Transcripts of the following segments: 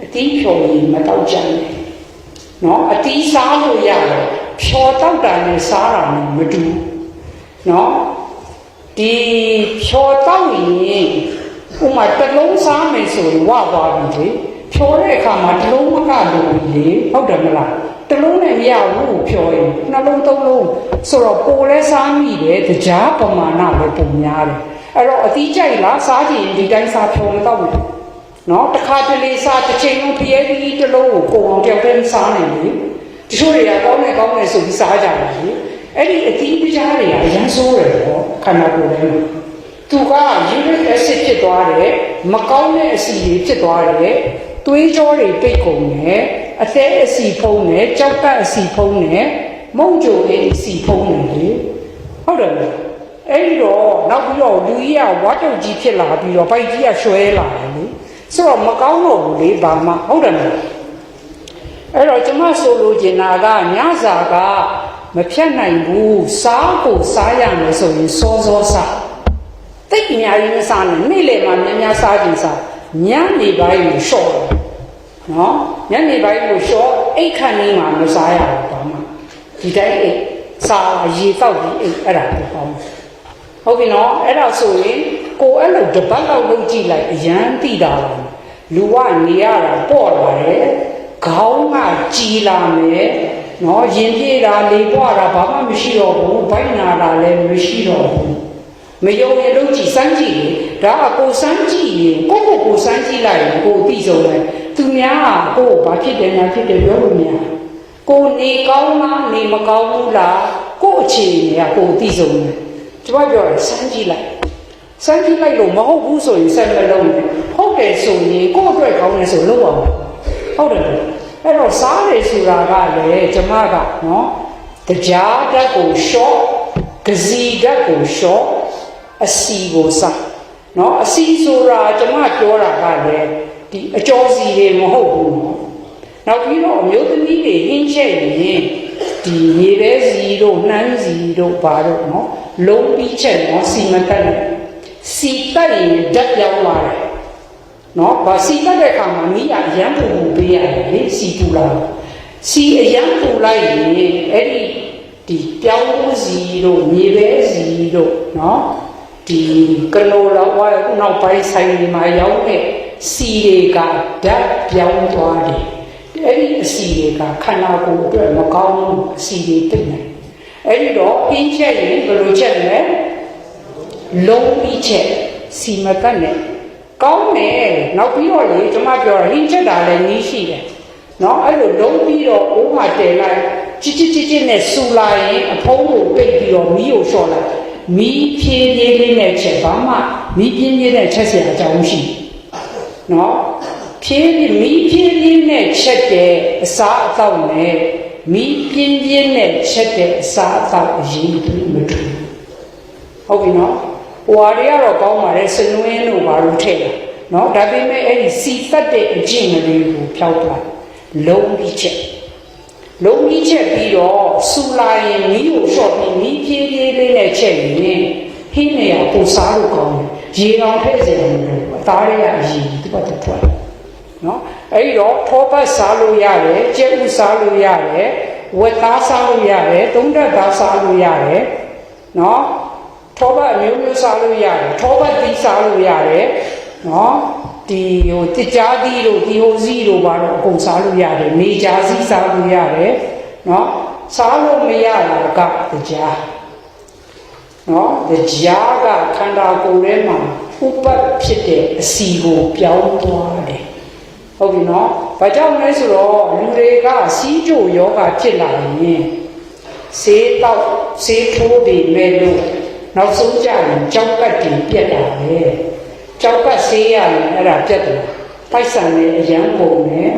အတီးဖြော်ရင်မတော့ကြနဲ့နော်အတီးစားလို့ရတယ်ဖြော်တော့တာနဲ့စားတာနဲ့မတူနော်ဒီဖြော်တော့ရင်ဥမာတစ်လုံးစားမယ်ဆိုရင်ဝသွားပြီလေဖြော်တဲ့အခါမှာတစ်လုံးမကလို့လေဟုတ်တယ်မလားတစ်လုံးနဲ့မရဘူးဖြော်ရင်နှလုံးသုံးလုံးဆိုတော့ပိုလဲစားမိတယ်ကြားပမာဏပဲပုံများတယ်အဲ့တော့အတီးကြိုက်လားစားကြည့်ရင်ဒီတိုင်းစားဖြော်မတော့ဘူး နော်တစ်ခါတလေစားတစ်ချိန်လုံးဖျဲပြီးတစ်လုံးကိုကိုအောင်တယောက်တည်းစားနိုင်လေတချို့တွေကကောင်းတယ်ကောင်းတယ်ဆိုပြီးစားကြတယ်လေအဲ့ဒီအသီးပကြားတွေကရမ်းဆိုးတယ်ပေါ့ခန္ဓာကိုယ်ထဲမှာသူက uric acid ဖြစ်သွားတယ်မကောင်းတဲ့အဆီတွေဖြစ်သွားတယ်သွေးကြောတွေပိတ်ကုန်တယ်အသေးအဆီဖုံးတယ်ကြောက်ကပ်အဆီဖုံးတယ်မုံကြိုလေးအဆီဖုံးတယ်လေဟုတ်တယ်မလားအဲ့ဒီတော့နောက်ပြီးတော့လူကြီးကဝါတုတ်ကြီးဖြစ်လာပြီးတော့ပိုက်ကြီးကရွှဲလာတယ်လေ ဆိုတော့မကောင်းတော့ဘူးလေဘာမှဟုတ်တယ်မလားအဲ့တော့ကျမဆိုလိုချင်တာကညစာကမဖြတ်နိုင်ဘူးစားကိုစားရမယ်ဆိုရင်စောစောစားတိတ်အများကြီးမစားနဲ့နေ့လယ်မှာများများစားခြင်းစားညနေပိုင်းကိုရှော့တယ်နော်ညနေပိုင်းကိုရှော့အိတ်ခန့်နေမှာမစားရဘူးဘာမှဒီတိုင်းအိတ်စားရေတောက်ပြီးအိတ်အဲ့ဒါကိုပေါင်းဟုတ်ပြီနော်အဲ့ဒါဆိုရင် ကိုအဲ့လိုတပတ်လောက်လုပ်ကြည့်လိုက်အရန်တိတာပါလူကနေရတာပေါ့လာတယ်ခေါင်းကကြီးလာမယ်နော်ရင်ပြေးတာလေပွားတာဘာမှမရှိတော့ဘူးဘိုက်နာတာလည်းမရှိတော့ဘူးမယုံရင်လုပ်ကြည့်စမ်းကြည့်လေဒါကကိုစမ်းကြည့်ရင်ကိုကိုကိုစမ်းကြည့်လိုက်ရင်ကိုသိဆုံးတယ်သူများကကိုဘာဖြစ်တယ်ညာဖြစ်တယ်ပြောလို့မရကိုနေကောင်းလားနေမကောင်းဘူးလားကိုအခြေအနေကကိုသိဆုံးတယ်ကျွန်မပြောတယ်စမ်းကြည့်လိုက် စမ်းကြည့်လိုက်လို့မဟုတ်ဘူးဆိုရင်ဆက်မလုံးနဲ့ဟုတ်တယ်ဆိုရင်ကိုယ့်အတွက်ကောင်းတယ်ဆိုလုပ်အောင်ဟုတ်တယ်အဲ့တော့စားတယ်ဆိုတာကလည်းကျမကနော်တရားဓာတ်ကိုရှော့ကစီဓာတ်ကိုရှော့အစီကိုစားနော်အစီဆိုတာကျမပြောတာကလည်းဒီအကျော်စီတွေမဟုတ်ဘူးနော်နောက်ပြီးတော့အမျိုးသမီးတွေဟင်းချက်ရင်ဒီရေပဲစီတို့နှမ်းစီတို့ဘာတို့နော်လုံးပြီးချက်နော်စီမတက်နဲ့ စီတက်ရင်ဓာတ်ပြောင်းလာတယ်နော်ဗာစီတက်တဲ့အခါမှာမိရအရန်ပူပူပေးရတယ်လေစီပူလာစီအရန်ပူလိုက်ရင်အဲ့ဒီဒီပြောင်းစီတို့မြေပဲစီတို့နော်ဒီကလိုလောဝါခုနောက်ပိုင်းဆိုင်တွေမှာရောက်တဲ့စီတွေကဓာတ်ပြောင်းသွားတယ်အဲ့ဒီအစီတွေကခန္ဓာကိုယ်အတွက်မကောင်းဘူးအစီတွေတိတ်နေအဲ့ဒီတော့အင်းချက်ရင်ဘယ်လိုချက်လဲ လုံးပြီးချက်စီမကတ်နဲ့ကောင်းတယ်နောက်ပြီးတော့လေကျွန်မပြောတာဟင်းချက်တာလည်းနီးရှိတယ်နော်အဲ့လိုလုံးပြီးတော့အိုးမှာတည်လိုက်ချစ်ချစ်ချစ်ချစ်နဲ့ဆူလာရင်အဖုံးကိုပိတ်ပြီးတော့မီးကိုလျှော့လိုက်မီးဖြည်းဖြည်းလေးနဲ့ချက်ဘာမှမီးပြင်းပြင်းနဲ့ချက်เสียအကြောင်းမရှိနော်ဖြည်းဖြည်းမီးဖြည်းဖြည်းနဲ့ချက်တဲ့အစားအသောက်နဲ့မီးပြင်းပြင်းနဲ့ချက်တဲ့အစားအသောက်အရင်ကမတူဟုတ်ပြီနော် ဟွာတွေကတော့ကောင်းပါတယ်စနွင်းတို့ဘာလို့ထည့်လဲနော်ဒါပေမဲ့အဲ့ဒီစီသက်တဲ့အကျင့်ကလေးကိုဖျောက်သွားလုံးပြီးချက်လုံးကြီးချက်ပြီးတော့စူလာရင်မီးကိုလျှော့ပြီးမီးဖြည်းဖြည်းလေးနဲ့ချက်ရင်ဟင်းနေရပူစားလို့ကောင်းတယ်ရေအောင်ထည့်စေတယ်လို့အသားရရအရင်ဒီဘက်တက်ထွက်နော်အဲ့ဒီတော့ထောပတ်စားလို့ရတယ်ကျက်ဥစားလို့ရတယ်ဝက်သားစားလို့ရတယ်သုံးတက်သားစားလို့ရတယ်နော် ထောပတ်အမျိုးမျိုးစားလို့ရတယ်ထောပတ်သီးစားလို့ရတယ်နော်ဒီဟိုတစ်ကြားသီးတို့ဒီဟိုစီးတို့ဘာတော့အကုန်စားလို့ရတယ်နေကြားစီးစားလို့ရတယ်နော်စားလို့မရတာကတရားနော်တရားကခန္ဓာကိုယ်ထဲမှာဥပတ်ဖြစ်တဲ့အစီကိုပြောင်းသွားတယ်ဟုတ်ပြီနော်ဘာကြောင့်လဲဆိုတော့လူတွေကစီးကြိုယောဂဖြစ်လာရင်ဆေးတော့ဆေးထိုးပြီးမဲ့လို့ နောက်ဆုံးကြရင်ကြောက်ကတ်တင်ပြက်တာပဲကြောက်ကတ်ဆေးရရင်အဲ့ဒါပြက်တယ်ပိုက်ဆံနဲ့အရန်ကုန်နဲ့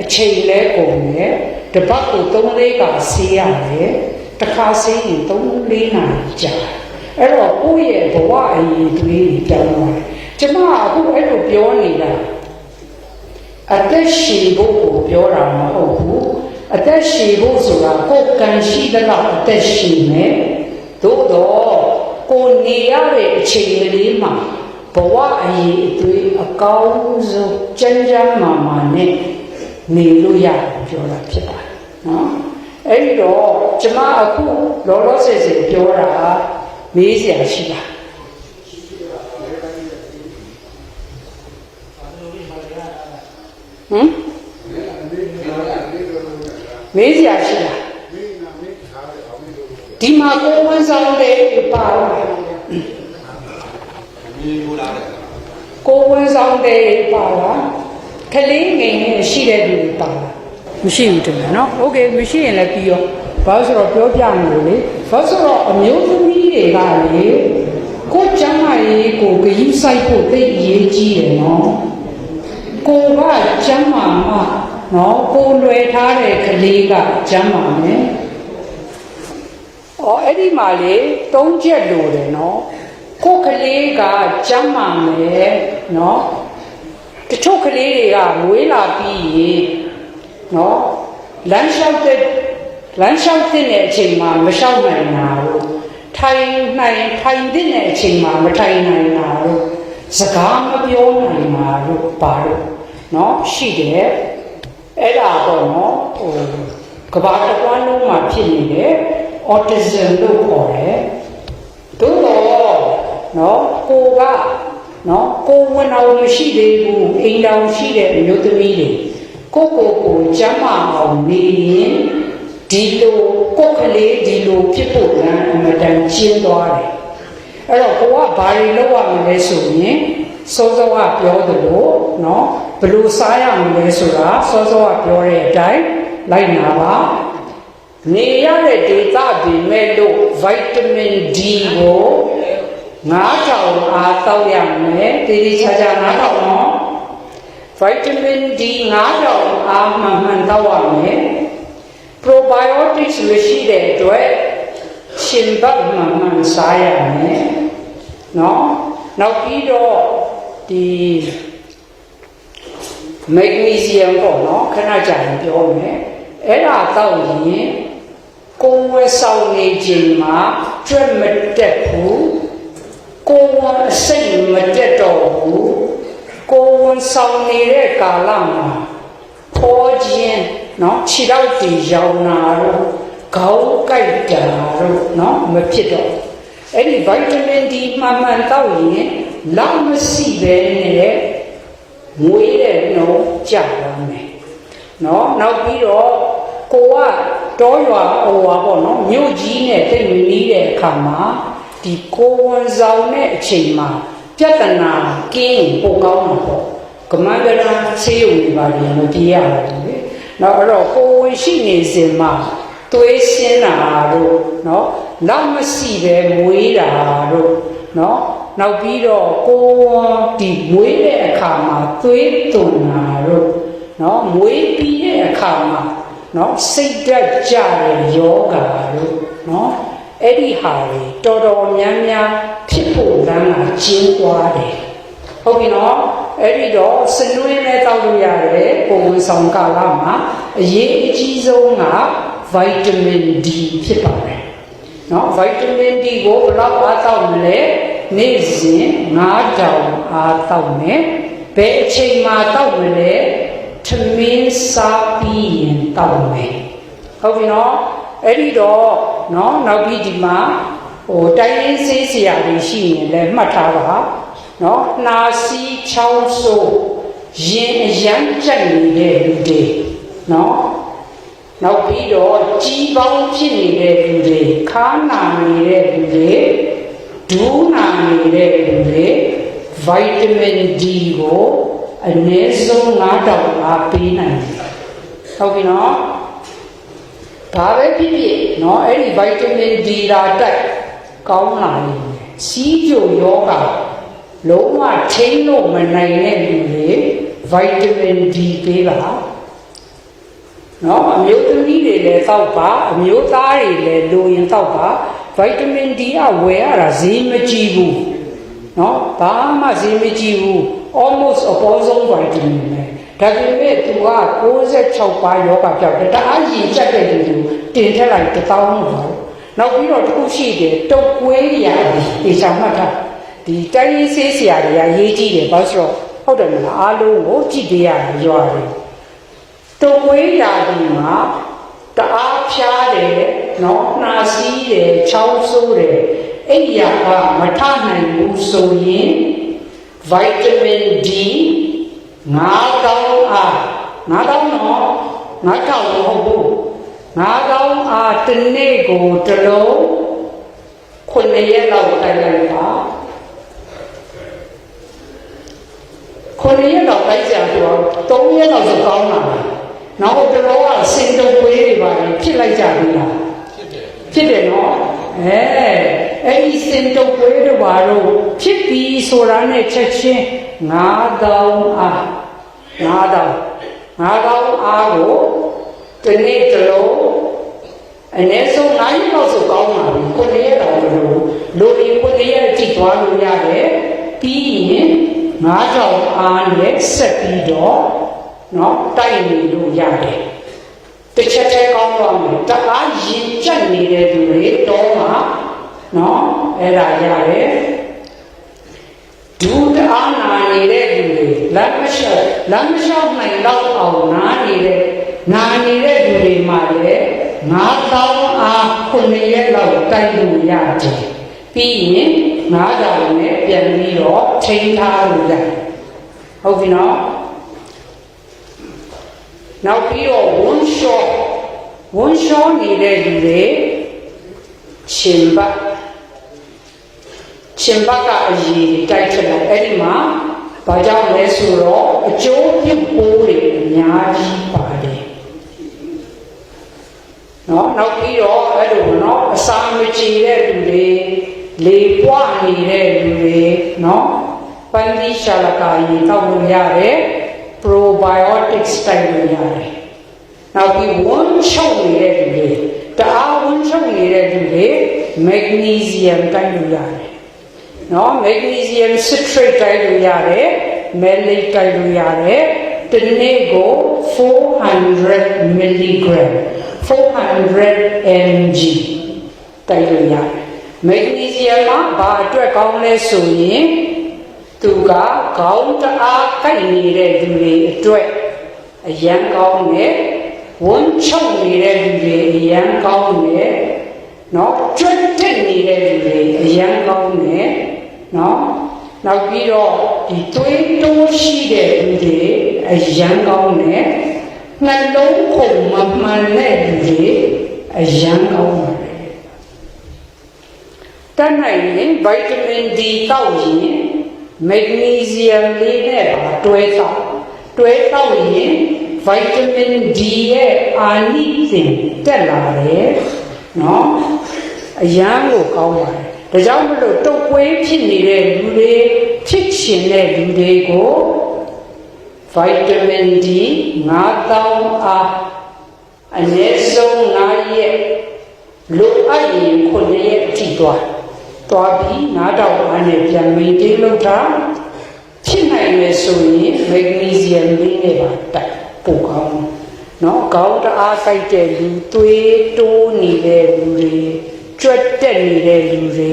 အချိန်လဲကုန်နဲ့တပတ်ကို3လေးကဆေးရတယ်တစ်ခါဆေးရင်3လေးနာရီကြာအဲ့တော့ကိုယ့်ရဲ့ဘဝအရေးတွေးပြောင်းသွားတယ်ကျမအခုအဲ့လိုပြောနေတာအသက်ရှင်ဖို့ကိုပြောတာမဟုတ်ဘူးအသက်ရှင်ဖို့ဆိုတာကိုယ်ကံရှိတဲ့လောက်အသက်ရှင်မယ်သို့တော့ ကိုနေရတဲ့အချိန်ကလေးမှာဘဝအရေးအသွေးအကောင်းဆုံးကြမ်းကြမ်းမာမာနဲ့နေလို့ရတယ်ပြောတာဖြစ်ပါတယ်နော်အဲ့ဒီတော့ကျမအခုလောလောဆယ်ဆယ်ပြောတာမေးစရာရှိတာဟမ်မေးစရာရှိတာ ဒီမှာကိုယ်ဝန်ဆောင်တဲ့ပါလား ကိုယ်ဝန်ဆောင်တဲ့ပါလားကလေးငယ်ငယ်ရှိတဲ့လူတွေပါလားမရှိဘူးတင်တယ်နော်โอเคမရှိရင်လည်းပြီးရောဘာလို့ဆိုတော့ပြောပြမယ်လို့လေဘာလို့ဆိုတော့အမျိုးသမီးတွေကလေကိုယ်ကျမ်းမာရေးကိုဂရုစိုက်ဖို့သိအရေးကြီးတယ်နော်ကိုယ်ကကျမ်းမာမှနော်ကိုယ်လွယ်ထားတဲ့ကလေးကကျမ်းမာမယ် အော်အဲ့ဒီမှာလေသုံးချက်လိုတယ်နော်ကိုယ်ကလေးကကျမ်းမာမယ်နော်တချို့ကလေးတွေကမွေးလာပြီးရေနော်လမ်းလျှောက်တဲ့လမ်းလျှောက်တဲ့အချိန်မှာမလျှောက်နိုင်တာလို့ထိုင်နိုင်ထိုင်တဲ့အချိန်မှာမထိုင်နိုင်တာလို့စကားမပြောနိုင်တာလို့ပါလို့နော်ရှိတယ်အဲ့ဒါတော့နော်ဟိုကဘာတစ်ဝန်းလုံးမှာဖြစ်နေတဲ့ autism လို့ခေါ်တယ်သို့တော့နော်ကိုကနော်ကိုဝင်အောင်မရှိသေးဘူးအိမ်တော်ရှိတဲ့အမျိုးသမီးတွေကိုကိုကိုကျမ်းမာအောင်နေရင်ဒီလိုကိုယ်ကလေးဒီလိုဖြစ်ဖို့လမ်းအမတန်ကျင်းသွားတယ်အဲ့တော့ကိုကဘာတွေလုပ်ရမလဲဆိုရင်စောစောကပြောသလိုနော်ဘယ်လိုစားရမလဲဆိုတာစောစောကပြောတဲ့အတိုင်းလိုက်နာပါ နေရတဲ့ဒေသတွေမဲ့လို့ဗိုက်တမင် D ကို9000အားတောက်ရမယ်တည်တည်ချာချာ9000နော်ဗိုက်တမင် D 9000အားမှန်မှန်တောက်ရမယ် probiotics မရှိတဲ့အတွက်ရှင်ဘတ်မှန်မှန်စားရမယ်နော်နောက်ပြီးတော့ဒီ magnesium ပေါ့နော်ခဏကြာရင်ပြောမယ်အဲ့ဒါတောက်ရင် ကိုယ်ဝဲဆောင်နေခြင်းမှာကြွက်မတက်ဘူးကိုယ်ဝဲအစိတ်မတက်တော့ဘူးကိုယ်ဝဲဆောင်နေတဲ့ကာလမှာဖောခြင်းနော်ခြေတော့တီရောင်နာတော့ခေါင်းကိုက်တာတော့နော်မဖြစ်တော့အဲ့ဒီဗိုက်တာမင် D မှန်မှန်တောက်ရင်လောက်မရှိပဲနဲ့ငွေတဲ့နှုံကြပါမယ်နော်နောက်ပြီးတော့ကိုက တောရွာဟိုပါပေါ့နော်မြို့ကြီးနဲ့တိတ်မနီးတဲ့အခါမှာဒီကိုဝန်ဆောင်တဲ့အချိန်မှာပြဿနာကင်းပိုကောင်းမှာပေါ့ကမန္တရာဆေးရုံတွေပါလေမပြေရဘူးလေနောက်အဲ့တော့ကိုဝင်ရှိနေစဉ်မှာသွေးရှင်းတာတို့နော်နောက်မရှိပဲမွေးတာတို့နော်နောက်ပြီးတော့ကိုဝန်ဒီမွေးတဲ့အခါမှာသွေးသွန်တာတို့နော်မွေးပြီးတဲ့အခါမှာ နော်စိတ်ဓာတ်ကြတဲ့ယောဂါတို့နော်အဲ့ဒီဟာတွေတော်တော်များများဖြစ်ဖို့လမ်းမှာကျင်းသွားတယ်ဟုတ်ပြီနော်အဲ့ဒီတော့စနွေးနဲ့တောက်လို့ရတယ်ပုံဝန်ဆောင်ကာလမှာအရေးအကြီးဆုံးကဗိုက်တာမင် D ဖြစ်ပါတယ်နော်ဗိုက်တာမင် D ကိုဘယ်လောက်အားတောက်မလဲနေ့စဉ်9000အားတောက်မယ်ဘယ်အချိန်မှာတောက်မလဲ ထမင်းစားပြီးရင်တောက်မယ်ဟုတ်ပြီနော်အဲ့ဒီတော့နော်နောက်ပြီးဒီမှာဟိုတိုင်းရင်းစေးစရာတွေရှိရင်လည်းမှတ်ထားပါနော်နှာစီးချောင်းဆိုးရင်အရမ်းကြက်နေတဲ့လူတွေနော်နောက်ပြီးတော့ကြီးပေါင်းဖြစ်နေတဲ့လူတွေခါနာနေတဲ့လူတွေဒူးနာနေတဲ့လူတွေဗိုက်တာမင် D ကို အနည်းဆုံး9000အားပေးနိုင်တယ်ဟုတ်ပြီနော်ဒါပဲဖြစ်ဖြစ်နော်အဲ့ဒီဗိုက်တာမင် D လာတက်ကောင်းလာနေတယ်စီးကြိုယောဂလုံးဝထိန်းလို့မနိုင်တဲ့လူတွေဗိုက်တာမင် D ပေးပါနော်အမျိုးသမီးတွေလည်းတောက်ပါအမျိုးသားတွေလည်းလိုရင်တောက်ပါဗိုက်တာမင် D ကဝယ်ရတာဈေးမကြီးဘူးနော်ဘာမှဈေးမကြီးဘူး almost အပေါ်ဆုံး vitamin ပဲဒါပေမဲ့သူက66ပါးယောဂပြောက်တယ်တအားရင်ကျက်တဲ့လူတွေတင်ထက်လိုက်1000လို့ပါနောက်ပြီးတော့တစ်ခုရှိတယ်တုတ်ကွေးရာဒီချာမှတ်ထားဒီတိုင်းရေးဆေးဆရာတွေကရေးကြည့်တယ်ဘာလို့ဆိုတော့ဟုတ်တယ်မလားအားလုံးကိုကြည့်ပေးရတာရွာတယ်တုံဝေးရာဒီမှာတအားဖြားတယ်နော်နှာစီးတယ်ချောင်းဆိုးတယ်အဲ့ဒီကမထနိုင်ဘူးဆိုရင် ဗိုက်တာမင် D ငါးကောင်းအားငါးကောင်းတော့ငါးကောင်းမဟုတ်ဘူးငါးကောင်းအားတစ်နေ့ကိုတစ်လုံးခုနှစ်ရက်လောက်တိုက်လိုက်ပါခုနှစ်ရက်လောက်တိုက်ကြတော့သုံးရက်လောက်ဆိုကောင်းလာတယ်နောက်တစ်လုံးကစင်တုပ်ွေးတွေပါလေဖြစ်လိုက်ကြပြီလားဖြစ်တယ်နော်အဲ အဲ့ဒီစင်တုပ်ွေးတွေပါတော့ဖြစ်ပြီဆိုတာနဲ့ချက်ချင်းငါးကောင်းအားငါးကောင်းငါးကောင်းအားကိုဒီနေ့တစ်လုံးအနည်းဆုံး9လောက်ဆိုကောင်းပါပြီခုနှစ်ရက်တော့လို့လူတွေခုနှစ်ရက်ကြည့်သွားလို့ရတယ်ပြီးရင်9ကြောင်အားနဲ့ဆက်ပြီးတော့เนาะတိုက်နေလို့ရတယ်တစ်ချက်တည်းကောင်းတော့မယ်တအားရင်ကျက်နေတဲ့လူတွေတော့မှာ နော်အဲ့ဒါရတယ်ဒုတအားနာနေတဲ့လူတွေလက်မလျှောက်လက်မလျှောက်နိုင်တော့အောင်နာနေတဲ့နာနေတဲ့လူတွေမှာလည်းငါးတောင်းအားခုနှစ်ရက်လောက်တိုက်လို့ရတယ်ပြီးရင်ငါးတောင်းနဲ့ပြန်ပြီးတော့ချိန်ထားလို့ရတယ်ဟုတ်ပြီနော်နောက်ပြီးတော့ဝန်လျှော့ဝန်လျှော့နေတဲ့လူတွေရှင်ပါ ရှင်ဘတ်ကအရေးတိုက်ထလိုက်အဲ့ဒီမှာဘာကြောင့်လဲဆိုတော့အကျိုးပြပိုးတွေအများကြီးပါတယ်နော်နောက်ပြီးတော့အဲ့လိုနော်အစာမကြေတဲ့လူတွေလေပွားနေတဲ့လူတွေနော်ပန်းသီးရှာလကာရေတောက်လို့ရတယ် probiotics တိုက်လို့ရတယ်နောက်ပြီးဝန်းချုပ်နေတဲ့လူတွေတအားဝန်းချုပ်နေတဲ့လူတွေ magnesium တိုက်လို့ရတယ် နော် magnesium citrate တိုက်လို့ရတယ် malate တိုက်လို့ရတယ်ဒီနေ့ကို400 mg 400 mg တိုက်လို့ရတယ်မက်ဂနီဆီယမ်ကဘာအတွက်ကောင်းလဲဆိုရင်သူကခေါင်းတအားကိုက်နေတဲ့လူတွေအတွက်အရန်ကောင်းတယ်ဝန်းချုပ်နေတဲ့လူတွေအရန်ကောင်းတယ်နော်ကျွတ်တက်နေတဲ့လူတွေအရန်ကောင်းတယ် နော်နောက်ပြီးတော့ဒီသွေးတိုးရှိတဲ့လူတွေအရန်ကောင်းတယ်နှလုံးခုန်မမှန်တဲ့လူတွေအရန်ကောင်းပါတယ်တတ်နိုင်ရင်ဗိုက်တာမင် D တောက်ရင်မက်ဂနီဆီယမ်လေးနဲ့ပါတွဲတောက်တွဲတောက်ရင်ဗိုက်တာမင် D ရဲ့အာနိသင်တက်လာတယ်နော်အရန်ကိုကောင်းပါတယ် ဒါကြောင့်မလို့တုတ်ကွေးဖြစ်နေတဲ့လူတွေဖြစ်ရှင်တဲ့လူတွေကိုဗိုက်တာမင် D 9000အားအနည်းဆုံး9ရက်လိုအပ်ရင်9ရက်ထိသွားသွားပြီး9000အားနဲ့ပြန်မိန်တိလောက်တာဖြစ်နိုင်မယ်ဆိုရင်မက်ဂနီဇီယမ်လေးနဲ့ပါတက်ပို့ကောင်းနော်ကောင်းတအားစိုက်တဲ့လူသွေးတိုးနေတဲ့လူတွေ ကြွက်တက်နေတဲ့လူတွေ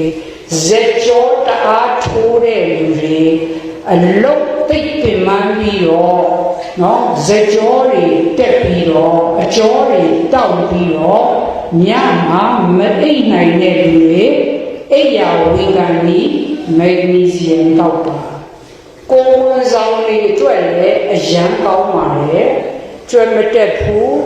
ဇက်ကြောတအားထိုးတဲ့လူတွေအလုံးသိပ်ပင်မှန်းပြီးတော့နော်ဇက်ကြောတွေတက်ပြီးတော့အကြောတွေတောက်ပြီးတော့ညမှာမအိပ်နိုင်တဲ့လူတွေအိပ်ရာဝေကန်ပြီးမက်နီဆီယမ်တောက်ပါကိုယ်ဝန်ဆောင်တွေအတွက်လည်းအရန်ကောင်းပါလေကျွဲမတက်ဘူး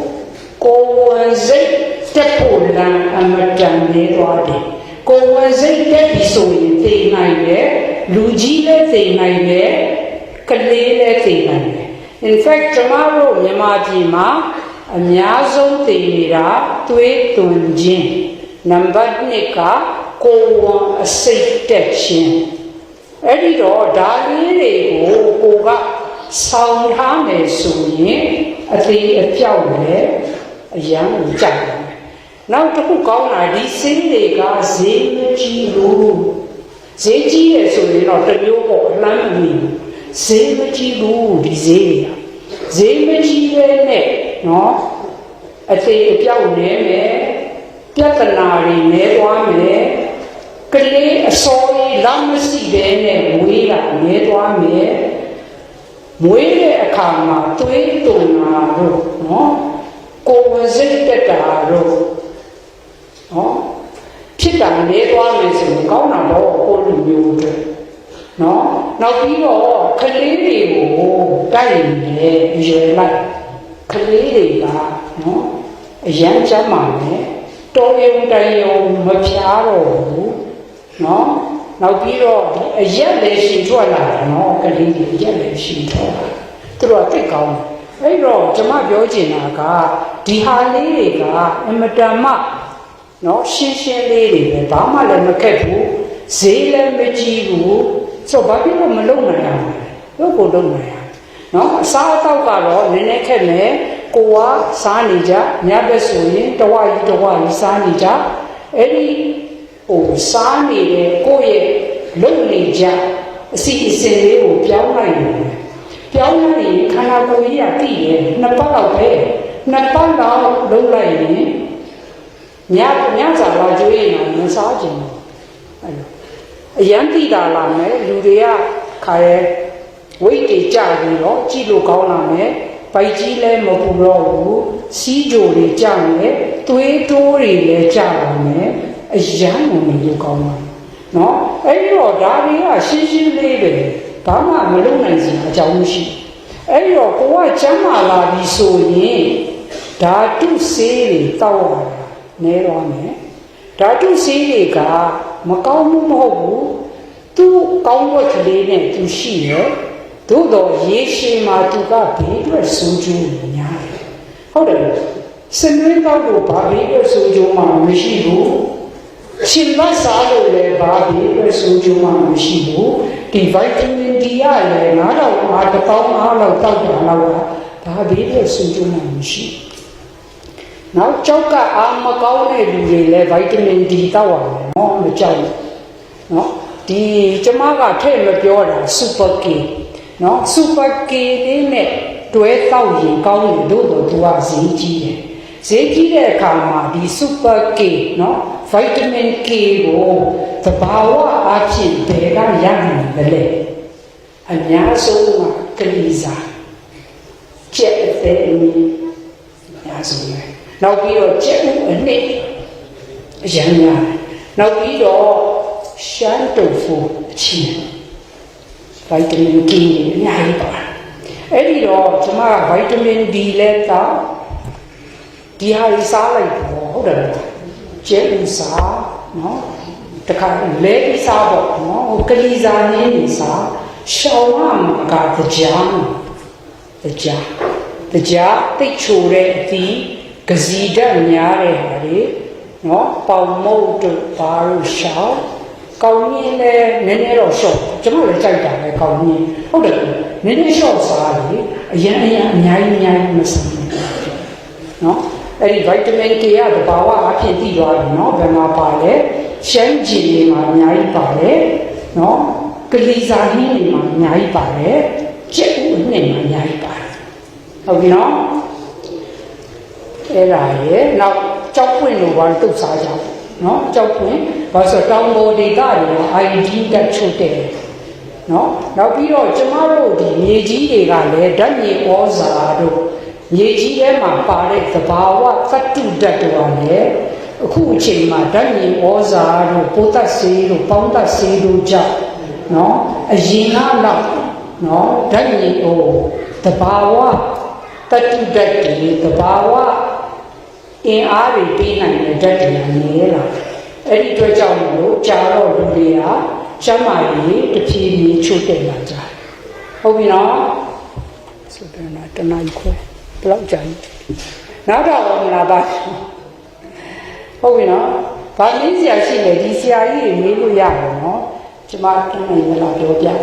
ကိုယ်ဝန်စိတ်တက်ဖို့လမ်း အမတန်နေသွားတယ်ကိုယ်ဝန်စိတ်တက်ပြီဆိုရင်သိနိုင်တယ်လူကြီးလည်းသိနိုင်တယ်ကလေးလည်းသိနိုင်တယ် in fact ကျွန်တော်တို့မြန်မာပြည်မှာအများဆုံးသိနေတာသွေးသွန်ခြင်းနံပါတ်1ကကိုယ်ဝန်အစိတ်တက်ခြင်းအဲ့ဒီတော့ဒါလေးတွေကိုကိုကဆောင်းထားမယ်ဆိုရင်အသေးအပြောက်လည်းအရန်ကိုကြိုက်တယ် နောက်တစ်ခုကောင်းတာဒီစင်းတွေကဈေးမကြီးဘူးဈေးကြီးရဆိုရင်တော့တစ်မျိုးပေါ့အလန်းမီဈေးမကြီးဘူးဒီဈေးတွေကဈေးမကြီးပဲနဲ့နော်အသေးအပြောက်နေမယ်ပြဿနာတွေနေသွားမယ်ကကလေးအစောကြီးလမ်းမရှိတဲ့နဲ့မွေးတာနေသွားမယ်မွေးတဲ့အခါမှာသွေးတုံနာတို့နော်ကိုယ်ဝင်စိတ်တက်တာတို့ နော်ဖြစ်တာနေသွားမယ်ဆိုရင်ကောင်းတာတော့ကိုလူမျိုးတွေနော်နောက်ပြီးတော့ကလေးတွေကိုတိုက်နေရွယ်လိုက်ကလေးတွေကနော်အရန်ချမ်းပါနဲ့တော်ရုံတန်ရုံမဖြားတော့ဘူးနော်နောက်ပြီးတော့အရက်လည်းရှင်ထွက်လာတယ်နော်ကလေးတွေအရက်လည်းရှင်ထွက်လာသူတို့ကသိကောင်းတယ်အဲ့တော့ကျွန်မပြောချင်တာကဒီဟာလေးတွေကအမတန်မှ နော်ရှင်းရှင်းလေးတွေပဲဘာမှလည်းမခက်ဘူးဈေးလည်းမကြီးဘူးဆိုတော့ဘာဖြစ်လို့မလုံနိုင်ရမလဲတို့ကိုလုံနိုင်ရနော်အစားအသောက်ကတော့နည်းနည်းခက်မယ်ကိုကစားနေကြညဘက်ဆိုရင်တဝါကြီးတဝါကြီးစားနေကြအဲ့ဒီဟိုစားနေတဲ့ကိုယ့်ရဲ့လုံနေကြအစီအစဉ်လေးကိုပြောင်းလိုက်ရင်ပြောင်းလိုက်ရင်ခန္ဓာကိုယ်ကြီးကတည်တယ်နှစ်ပတ်လောက်ပဲနှစ်ပတ်လောက်လုံလိုက်ရင် ညညစာလာကျွေးရင်မစားချင်ဘူးအဲ့လိုအရန်တည်တာလာမယ်လူတွေကခါရဲဝိတ်တွေကြပြီးတော့ကြည့်လို့ကောင်းလာမယ်ပိုက်ကြီးလည်းမပူတော့ဘူးစီးကြိုတွေကြမယ်သွေးတိုးတွေလည်းကြပါမယ်အရန်ကိုနေလို့ကောင်းပါနော်အဲ့ဒီတော့ဒါတွေကရှင်းရှင်းလေးပဲဘာမှမလုပ်နိုင်စရာအကြောင်းမရှိအဲ့ဒီတော့ကိုကကျမ်းမာလာပြီဆိုရင်ဓာတုဆေးတွေတောက်ရတာ နဲတော့မယ်ဓာတုဆေးတွေကမကောင်းမှုမဟုတ်ဘူးသူကောင်းဝတ်ကလေးနဲ့သူရှိရဲ့သို့တော့ရေရှည်မှာသူကဘေးအတွက်စိုးကျိုးများတယ်ဟုတ်တယ်စနေကောက်ကိုဘာဘေးအတွက်စိုးကျိုးမှမရှိဘူးရှင်မစားလို့လည်းဘာဘေးအတွက်စိုးကျိုးမှမရှိဘူးဒီဗိုက်တာမင်ဒီရလည်း9000မှာ1000လောက်တောက်တာလောက်ကဘာဘေးအတွက်စိုးကျိုးမှမရှိ နောက်ကြောက်ကအာမကောင်းတဲ့လူတွေလည်းဗိုက်တာမင်ဒီတောက်ရတယ်နော်မကြောက်ဘူးနော်ဒီကျမကထည့်မပြောတာစူပါကေနော်စူပါကေလေးနဲ့တွဲတောက်ရင်ကောင်းတယ်တို့တော့သူကဈေးကြီးတယ်ဈေးကြီးတဲ့အခါမှာဒီစူပါကေနော်ဗိုက်တာမင်ကေကိုသဘာဝအဖြစ်ဘယ်ကရနိုင်မလဲအများဆုံးကကလေးစားကျက်အသေးအမီအများဆုံးပဲ နောက်ပြီးတော့ကျက်ဥအနှစ်အရန်များနောက်ပြီးတော့ရှမ်းတုပ်ဖို့အချင်းဗိုက်တာမင် D အများကြီးပါအဲ့ဒီတော့ကျွန်မကဗိုက်တာမင် D လဲတောက်ဒီဟာကြီးစားလိုက်တော့ဟုတ်တယ်ကျဲဥစားနော်တခါလဲပြီးစားပေါ့နော်ဟိုကလေးစားနင်းနေစားရှောင်းမကတရားတရားတရားတိတ်ချိုတဲ့အသီး ကစီဓာတ်များတဲ့ဟာတွေနော်ပေါင်မုတ်တို့ဘာလို့ရှောင်းကောင်းကြီးလည်းနည်းနည်းတော့ရှော့ကျွန်တော်လည်းကြိုက်တာပဲကောင်းကြီးဟုတ်တယ်နည်းနည်းရှော့စားလေအရင်အရင်အများကြီးအများကြီးမစားဘူးနော်အဲ့ဒီဗိုက်တာမင် K ကတဘာဝအဖြစ်တည်သွားတယ်နော်ဘယ်မှာပါလဲရှမ်းကြည်တွေမှာအများကြီးပါတယ်နော်ကလေးစားဟင်းတွေမှာအများကြီးပါတယ်ကျက်ဥအနှစ်မှာအများကြီးပါတယ်ဟုတ်ပြီနော် အဲ့ဒါရဲ့နောက်ကြောက်ပွင့်လိုပါတုတ်စားကြတယ်နော်ကြောက်ပွင့်ဘာဆိုတောင်ပေါ်ဒေသတွေမှာ ID တက်ချုပ်တယ်နော်နောက်ပြီးတော့ကျမတို့ဒီမြေကြီးတွေကလည်းဓာတ်မြေဩဇာတို့မြေကြီးထဲမှာပါတဲ့သဘာဝသတ္တုဓာတ်တို့ကလည်းအခုအချိန်မှာဓာတ်မြေဩဇာတို့ပိုးသက်ဆေးတို့ပေါင်းသက်ဆေးတို့ကြောင့်နော်အရင်ကတော့နော်ဓာတ်မြေဩသဘာဝတတ္တုဓာတ်တွေသဘာဝ အင်အားတွေပေးနိုင်တဲ့ဓာတ်တွေနေလာအဲ့ဒီအတွက်ကြောင့်မလို့ကြာတော့လူတွေကကျမ်းမာရေးတဖြည်းဖြည်းချိုးတက်လာကြတယ်ဟုတ်ပြီနော်ဆိုတော့နာတနိုင်ခွဲဘယ်လောက်ကြာပြီနောက်တော့မလားပါဟုတ်ပြီနော်ဗာမင်းဆရာရှိလေဒီဆရာကြီးတွေမေးလို့ရတယ်နော်ကျမတန်းနိုင်လာပြောပြတယ်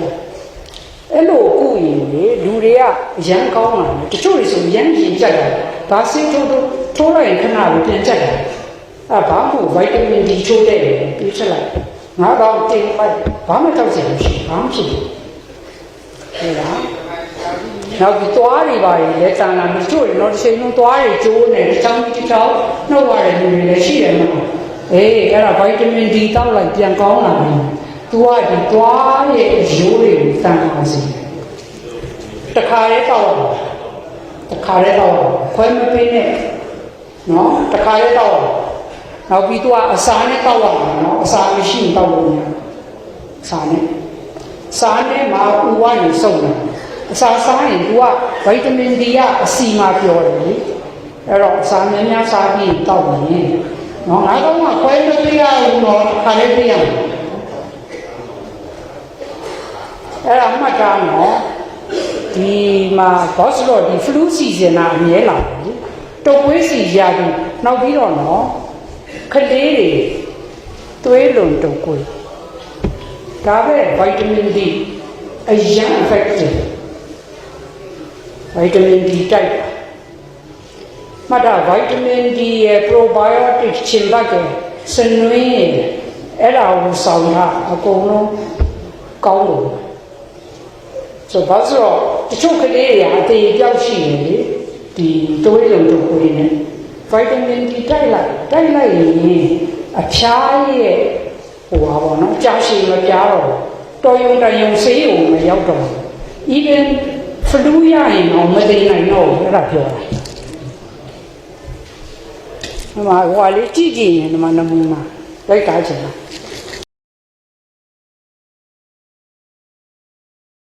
အဲ့လိုကု ရင်လေလူတွေကရမ်းကောင်းလာတယ်တချို့တွေဆိုရမ်းရင်ကြက်တာဘာစိတ်ထိုးထိုးထိုးလိုက်ရင်ခဏပဲပြန်ကြက်တာအဲ့ဘာမှဗိုက်တာမင်ဒီချိုးတဲ့ပြေးချက်လိုက်ငါတော့တင်လိုက်ဘာမှတောက်စရာမရှိဘာမှဖြစ်ဘူးဟဲ့လားနောက်ပြီးသွားတွေပါလေလက်တန်လာမချို့တယ်တော့တစ်ချိန်လုံးသွားတွေကျိုးနေတယ်ချောင်းကြီးချောင်းနှုတ်ရတယ်လူတွေလည်းရှိတယ်မဟုတ်အေးအဲ့ဒါဗိုက်တာမင် D တောက်လိုက်ပြန်ကောင်းလာပြီ။ तू ကဒီသွားရဲ့အယိုးတွေကိုတန်ပါစေ။တခါလေး တောက်ရအောင်တခါလေးတောက်ရအောင်ခွဲမပေးနဲ့နော်တခါလေးတောက်ရအောင်နောက်ပြီး तू ကအစာနဲ့တောက်ရအောင်နော်အစာမရှိရင်တောက်လို့မရဘူးအစာနဲ့စားနဲ့မှာဥဝါရင်စုံတယ်အစာစားရင် तू ကဗိုက်တာမင် D ကအစီမှာပြောတယ်လေအဲ့တော့အစာများများစားပြီးတောက်ရင်နော်ငါတော့ကခွဲမပေးရဘူးနော်တခါလေးပေးရမယ်အဲ့ဒါမှတ်ထားနော် ဒီမှာဘောစတော့ဒီ flu season ကအမြဲလာတယ်လေတုပ်ကွေးစီရပြီးနောက်ပြီးတော့နော်ကလေးတွေသွေးလွန်တုပ်ကွေးဒါပဲ vitamin D အရန် effective vitamin D တိုက်တာမှတ်တာ vitamin D ရဲ့ probiotic ချင်လိုက်တယ်စနွေးရဲ့အဲ့ဒါကိုဆောင်တာအကုန်လုံးကောင်းလို့ဆိုတော့ဆိုတော့ တချို့ကလေးတွေကအသေးပြောက်ရှိနေလေဒီသွေးလုံးတို့ကိုနေ vitamin D တိုက်လိုက်တိုက်လိုက်ရင်အဖျားရဲ့ဟိုပါဘောနော်ကြာရှည်မပြားတော့တော်ယုံတယုံဆေးုံမရောက်တော့ even flu ရရင်တော့မသိနိုင်တော့ဘူးအဲ့ဒါပြောတာဒီမှာဟိုကလေးကြည့်ကြည့်နေဒီမှာနမူနာလိုက်တာချင်တာ